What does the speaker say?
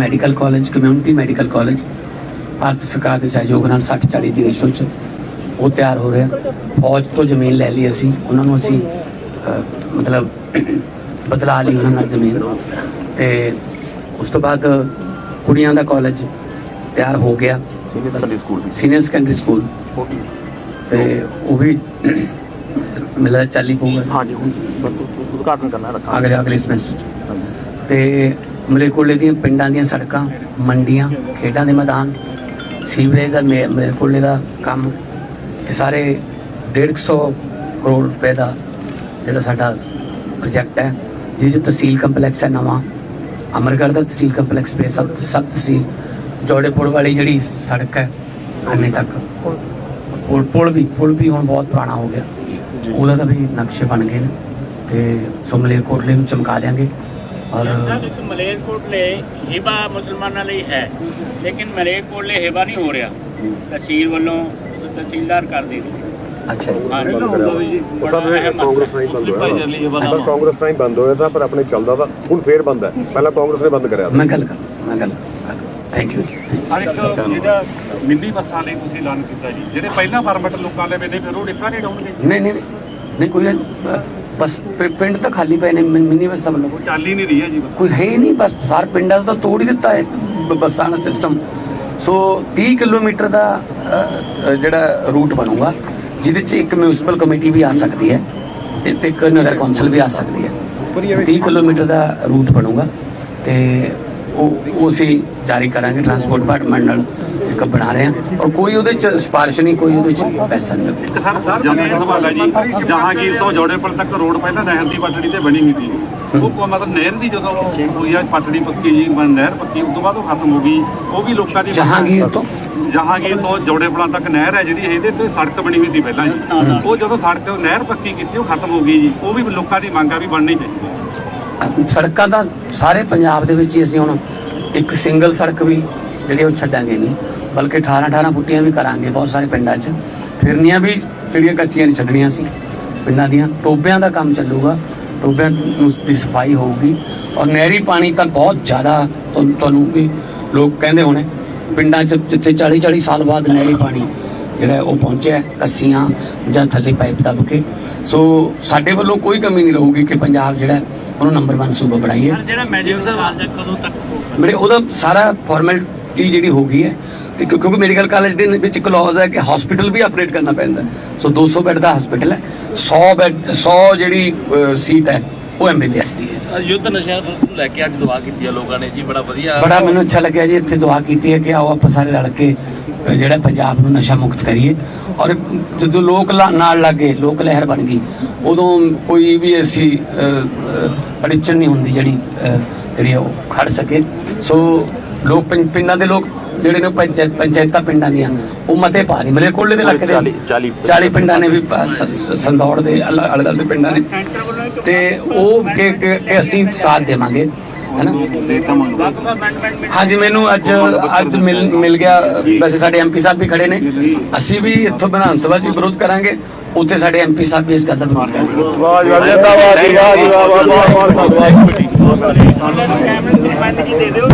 Medical college community medical college Bharat ਸਰਕਾਰ ਦੇ ਸਹਿਯੋਗ ਨਾਲ 60 40 ਦੀ ਰੇਸ਼ੋ ਚ ਉਹ ਤਿਆਰ ਹੋ ਰਿਹਾ। ਫੌਜ ਤੋਂ ਜ਼ਮੀਨ ਲੈ ਲਈ ਅਸੀਂ ਉਹਨਾਂ ਨੂੰ ਅਸੀਂ ਮਤਲਬ ਬਦਲਾ ਲਈ ਉਹਨਾਂ ਨਾਲ ਜ਼ਮੀਨ। ਤੇ ਉਸ ਤੋਂ ਬਾਅਦ ਕੁੜੀਆਂ ਦਾ ਕਾਲਜ ਤਿਆਰ ਹੋ ਗਿਆ। ਸੀਨੀਅਰ ਸੈਕੰਡਰੀ ਸਕੂਲ ਵੀ। ਸੀਨੀਅਰ ਸੈਕੰਡਰੀ ਸਕੂਲ ਤੇ ਉਹ ਵੀ ਮਿਲਦਾ ਚੱਲੀ ਪਊਗਾ। ਹਾਂਜੀ ਹੁਣ ਬਸ ਉਦ- ਉਦਘਾਟਨ ਕਰਨਾ ਰੱਖਾਂ ਅਗਲੇ ਅਗਲੇ ਸਮੈਸਟਰ ਤੇ ਮਲੇਕੋਲੇ ਦੀਆਂ ਪਿੰਡਾਂ ਦੀਆਂ ਸੜਕਾਂ ਮੰਡੀਆਂ ਖੇਡਾਂ ਦੇ ਮੈਦਾਨ ਸੀਵਰੇਜ ਦਾ ਮਲੇਕੋਲੇ ਦਾ ਕੰਮ ਇਹ ਸਾਰੇ 150 ਕਰੋੜ ਰੁਪਏ ਦਾ ਜਿਹੜਾ ਸਾਡਾ ਪ੍ਰੋਜੈਕਟ ਹੈ ਜਿਸ 'ਚ ਤਹਿਸੀਲ ਕੰਪਲੈਕਸ ਹੈ ਨਵਾਂ ਅਮਰਗੜ੍ਹ ਦਾ ਤਹਿਸੀਲ ਕੰਪਲੈਕਸ ਹੈ, ਸਭ ਸਭ ਤਹਿਸੀਲ ਜੋੜੇਪੁਰ ਵਾਲੀ ਜਿਹੜੀ ਸੜਕ ਹੈ ਅੰਨੇ ਤੱਕ। ਪੁਲ ਪੁਲ ਵੀ ਪੁਲ ਵੀ ਹੁਣ ਬਹੁਤ ਪੁਰਾਣਾ ਹੋ ਗਿਆ। ਉਹਦਾ ਤਾਂ ਵੀ ਨਕਸ਼ੇ ਬਣ ਗਏ ਨੇ ਤੇ ਸੋ ਮਲੇਰਕੋਟਲੇ ਨੂੰ ਚਮਕਾ ਦਿਆਂਗੇ। ਔਰ ਸਾਹਿਬ ਇੱਕ ਮਲੇਰਕੋਟਲੇ ਹਿਬਾ ਮੁਸਲਮਾਨਾਂ ਲਈ ਹੈ ਲੇਕਿਨ ਮਲੇਰਕੋਟਲੇ ਹਿਬਾ ਨਹੀਂ ਹੋ ਰਿਹਾ। ਤਹਿਸੀਲ ਵੱਲੋਂ ਤਹਿਸੀਲਦਾਰ ਕਰ ਦੇ ਅੱਛਾ ਕਾਂਗਰਸ ਨਾਲ ਹੀ ਬੰਦ ਹੋਇਆ। ਕਾਂਗਰਸ ਨਾਲ ਹੀ ਬੰਦ ਹੋਇਆ ਤਾਂ ਪਰ ਆਪਣੇ ਚੱਲਦਾ ਤਾਂ ਹੁਣ ਫੇਰ ਬੰਦ ਹੈ। ਪਹਿਲਾਂ ਕਾਂਗਰਸ ਨੇ ਬੰਦ ਕਰਿਆ। ਮੈਂ ਗੱਲ ਕਰ ਮੈਂ ਗੱਲ ਥੈਂਕ ਯੂ ਜੀ। ਹਰ ਇੱਕ ਜਿਹੜਾ ਮਿੰਨੀ ਬੱਸਾਂ ਲਈ ਤੁਸੀਂ ਐਲਾਨ ਕੀਤਾ ਜੀ ਜਿਹੜੇ ਪਹਿਲਾਂ ਪਰਮਿਟ ਲੋਕਾਂ ਦੇ ਵੇਲੇ ਫਿਰ ਉਹ ਡਿੱਕਾ ਨਹੀਂ ਡਾਉਣਗੇ? ਨਹੀਂ ਨਹੀਂ ਨਹੀਂ, ਨਹੀਂ ਕੋਈ ਬਸ ਪਿ- ਪਿੰਡ ਤਾਂ ਖਾਲੀ ਪਏ ਨੇ ਮਿ- ਮਿੰਨੀ ਬੱਸਾਂ ਵੱਲੋਂ ਉਹ ਚੱਲ ਹੀ ਨਹੀਂ ਰਹੀ ਹੈ ਜੀ ਕੋਈ ਹੈ ਹੀ ਨਹੀਂ ਬਸ ਸਾਰ ਪਿੰਡਾਂ ਦਾ ਤਾਂ ਤੋੜ ਹੀ ਦਿੱਤਾ ਹੈ ਬ- ਬੱਸਾਂ ਦਾ ਸਿਸਟਮ ਸੋ 30 ਕਿਲੋਮੀਟਰ ਦਾ ਅ, ਅ, ਜਿਹੜਾ ਰੂਟ ਬਣੂਗਾ ਜਿਹਦੇ 'ਚ ਇੱਕ ਮਿਊਨਿਸਪਲ ਕਮੇਟੀ ਵੀ ਆ ਸਕਦੀ ਹੈ ਤੇ ਤੇ ਇੱਕ ਨਗਰ ਕੌਂਸਲ ਵੀ ਆ ਸਕਦੀ ਹੈ। 30 ਕਿਲੋਮੀਟਰ ਦਾ ਰੂਟ ਬਣੂਗਾ ਤੇ ਉਹ ਉਹ ਅਸੀਂ ਜਾਰੀ ਕਰਾਂਗੇ ਟਰਾਂਸਪੋਰਟ ਡਿਪਾਰਟਮੈਂਟ ਨਾਲ। ਇੱਕ ਬਣਾ ਰਹੇ ਹਾਂ। ਔਰ ਕੋਈ ਉਹਦੇ 'ਚ ਸਿਫਾਰਿਸ਼ ਨਹੀਂ ਕੋਈ ਉਹਦੇ 'ਚ ਪੈਸਾ ਨਹੀਂ ਇੱਕ ਸਰ ਜਮੀਨ ਸਵਾਲ ਹੈ ਜੀ ਜਹਾਂਗੀਰ ਤੋਂ ਜੋੜੇਪੁਰ ਤੱਕ ਰੋਡ ਪਹਿਲਾਂ ਨਹਿਰ ਦੀ ਪਟੜੀ ਤੇ ਬਣੀ ਹੋਈ ਸੀ। ਉਹ ਕੋ ਮਤਲਬ ਨਹਿਰ ਦੀ ਜਦੋਂ ਹੋਈ ਆ ਪਟੜੀ ਪੱਕੀ ਜੀ ਬਣ ਨਹਿਰ ਪੱਕੀ ਉਸ ਤੋਂ ਬਾਅਦ ਉਹ ਖਤਮ ਹੋ ਗਈ। ਉਹ ਵੀ ਲੋਕਾਂ ਦੀ ਜਹਾਂਗੀਰ ਤੋਂ? ਜਹਾਂਗੀਰ ਤੋਂ ਜੋੜੇਪੁਰਾਂ ਤੱਕ ਨਹਿਰ ਹੈ ਜਿਹੜੀ ਇਹਦੇ ਤੇ ਸੜਕ ਬਣੀ ਹੋਈ ਸੀ ਪਹਿਲਾਂ ਜੀ। ਉਹ ਜਦੋਂ ਸੜਕ ਨਹਿਰ ਪੱਕੀ ਕੀਤੀ ਉਹ ਖਤਮ ਹੋ ਗਈ ਜੀ। ਉਹ ਵੀ ਲੋਕਾਂ ਦੀ ਮੰਗ ਆ ਵੀ ਬਣਨੀ ਚਾਹੀਦੀ। ਸੜਕਾਂ ਦਾ ਸਾਰੇ ਪੰਜਾਬ ਦੇ ਵਿੱਚ ਹੀ ਅਸੀਂ ਹੁਣ ਇੱਕ ਸਿੰਗਲ ਸੜਕ ਵੀ ਜਿਹੜੀ ਉਹ ਛੱਡਾਂਗੇ ਨਹੀਂ ਬਲਕਿ 18 18 ਫੁੱਟੀਆਂ ਵੀ ਕਰਾਂਗੇ ਬਹੁਤ ਸਾਰੇ ਪਿੰਡਾਂ 'ਚ। ਫਿਰਨੀਆਂ ਵੀ ਜਿਹੜੀਆਂ ਕੱਚੀਆਂ ਨਹੀਂ ਛੱਡਣੀਆਂ ਸੀ ਪਿੰਡਾਂ ਦੀਆਂ। ਟੋਬਿਆਂ ਦਾ ਕੰਮ ਚੱਲੂਗਾ ਟੋਬਿਆਂ ਨੂੰ ਦੀ ਸਫ਼ਾਈ ਹੋਊਗੀ। ਔਰ ਨਹਿਰੀ ਪਾਣੀ ਤਾਂ ਬਹੁਤ ਜ਼ਿਆਦਾ ਤੁਹਾ- ਤੁਹਾਨੂੰ ਵੀ ਲੋਕ ਕਹਿੰਦੇ ਹੋਣੇ ਪਿੰਡਾਂ 'ਚ ਜਿੱਥੇ 40 40 ਸਾਲ ਬਾਅਦ ਨਹਿਰੀ ਪਾਣੀ ਜਿਹੜਾ ਉਹ ਪਹੁੰਚਿਆ ਕੱਸੀਆਂ ਜਾਂ ਥੱਲੇ ਪਾਈਪ ਦੱਬ ਕੇ। ਸੋ ਸਾਡੇ ਵੱਲੋਂ ਕੋਈ ਕਮੀ ਨਹੀਂ ਰਹੂਗੀ ਕਿ ਪੰਜਾਬ ਜਿਹੜਾ ਉਹਨੂੰ ਨੰਬਰ 1 ਸੂਬਾ ਬਣਾਈਏ। ਜਿਹੜਾ ਮੈਡੀਕਲ ਕਾਲਜ ਕਦੋਂ ਤੱਕ ਮੇਰੇ ਉਹਦਾ ਸਾਰਾ ਫਾਰਮੈਲਿਟੀ ਜਿਹੜੀ ਹੋ ਗਈ ਹੈ ਤੇ ਕਿਉਂ- ਕਿਉਂਕਿ ਮੈਡੀਕਲ ਕਾਲਜ ਦੇ ਵਿੱਚ ਕਲੌਜ਼ ਹੈ ਕਿ ਹਸਪੀਟਲ ਵੀ ਆਪਰੇਟ ਕਰਨਾ ਪੈਂਦਾ ਹੈ। ਸੋ 200 ਬੈੱਡ ਦਾ ਹਸਪੀਟਲ ਹੈ 100 ਬੈੱਡ 100 ਜਿਹੜੀ ਸੀਟ ਹੈ ਉਹ ਐਮਬੀਬੀਐਸ ਦੀ ਹੈ। ਯੁੱਧ ਨਸ਼ਿਆਂ ਨੂੰ ਲੈ ਕੇ ਅੱਜ ਦੁਆ ਕੀਤੀ ਆ ਲੋਕਾਂ ਨੇ ਜੀ ਬੜਾ ਵਧੀਆ। ਬੜਾ ਮੈਨੂੰ ਅੱਛਾ ਲੱਗਿਆ ਜੀ ਇੱਥੇ ਦੁਆ ਕੀਤੀ ਹੈ ਕਿ ਆਓ ਆਪਾਂ ਸਾਰੇ ਰਲ ਕੇ ਜਿਹੜਾ ਪੰਜਾਬ ਨੂੰ ਨਸ਼ਾ ਮੁਕਤ ਕਰੀਏ। ਔਰ ਜਦੋਂ ਲੋਕ ਨਾਲ ਲੱਗੇ ਲੋਕ ਲਹਿਰ ਬਣ ਗਈ ਉਦੋਂ ਕੋਈ ਵੀ ਐਸੀ ਅੜਿਚਨ ਨਹੀਂ ਹੁੰਦੀ ਜਿਹੜੀ ਜਿਹੜੀ ਉਹ ਖੜ ਸਕੇ। ਸੋ ਲੋਕ ਪਿੰ- ਪਿੰਡਾਂ ਦੇ ਲੋਕ ਜਿਹੜੇ ਨੇ ਪੰਚਾਇਤ ਪੰਚਾਇਤਾਂ ਪਿੰਡਾਂ ਦੀਆਂ ਉਹ ਮਤੇ ਪਾ ਰਹੀ ਮਲੇ ਕੋਲੇ ਦੇ ਇਲਾਕੇ ਦੇ 40 40 40 ਪਿੰਡਾਂ ਨੇ ਵੀ ਪ- ਸ- ਸ- ਸੰਦੌੜ ਦੇ ਅਲੱਗ ਅਲੱਗ ਦੇ ਪਿੰਡਾਂ ਨੇ ਤੇ ਉਹ ਕਿ ਕਿ- ਕਿ ਅਸੀਂ ਸਾਥ ਦੇਵਾਂਗੇ ਹੈਨਾ ਹਾਂਜੀ ਮੈਨੂੰ ਅੱਜ ਅੱਜ ਮਿਲ ਮਿਲ ਗਿਆ ਵੈਸੇ ਸਾਡੇ ਐਮਪੀ ਸਾਹਿਬ ਵੀ ਖੜੇ ਨੇ ਅਸੀਂ ਵੀ ਇੱਥੋਂ ਵਿਧਾਨ ਸਭਾ 'ਚ ਵੀ ਵਿਰੋਧ ਕਰਾਂਗੇ ਉੱਥੇ ਸਾਡੇ ਐਮਪੀ ਸਾਹਿਬ ਵੀ ਇਸ ਗੱਲ ਦਾ ਵਿਰੋਧ ਕਰਨਗੇ ਵਾਹ ਜੀ ਵਾਹ ਜਿੰਦਾਬਾਦ ਜੀ ਵਾਹ ਜੀ ਵਾਹ ਵਾਹ ਬਹੁਤ ਬਹੁਤ ਧੰਨਵਾਦ ਕੈਮਰੇ ਦੀ ਨੁਮਾਇੰਦਗੀ ਦੇ ਦਿਓ